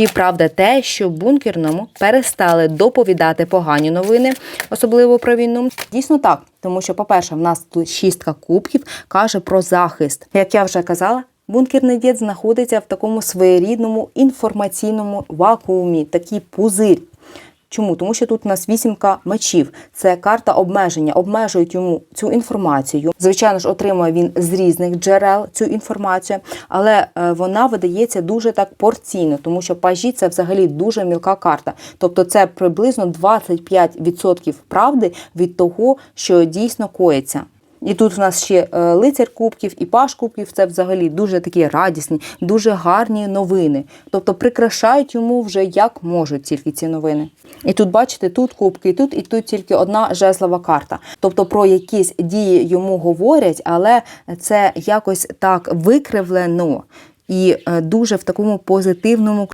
Чи правда те, що бункерному перестали доповідати погані новини, особливо про війну? Дійсно так, тому що, по-перше, в нас тут шістка кубків каже про захист. Як я вже казала. Бункерний дід знаходиться в такому своєрідному інформаційному вакуумі, такий пузир. Чому? Тому що тут у нас вісімка мечів. Це карта обмеження. Обмежують йому цю інформацію. Звичайно ж, отримує він з різних джерел цю інформацію, але е, вона видається дуже так порційно, тому що пажі це взагалі дуже мілка карта. Тобто це приблизно 25% правди від того, що дійсно коїться. І тут у нас ще е, лицар кубків і паш кубків. Це взагалі дуже такі радісні, дуже гарні новини. Тобто прикрашають йому вже як можуть тільки ці новини. І тут, бачите, тут кубки, і тут, і тут тільки одна жезлова карта. Тобто про якісь дії йому говорять, але це якось так викривлено і е, дуже в такому позитивному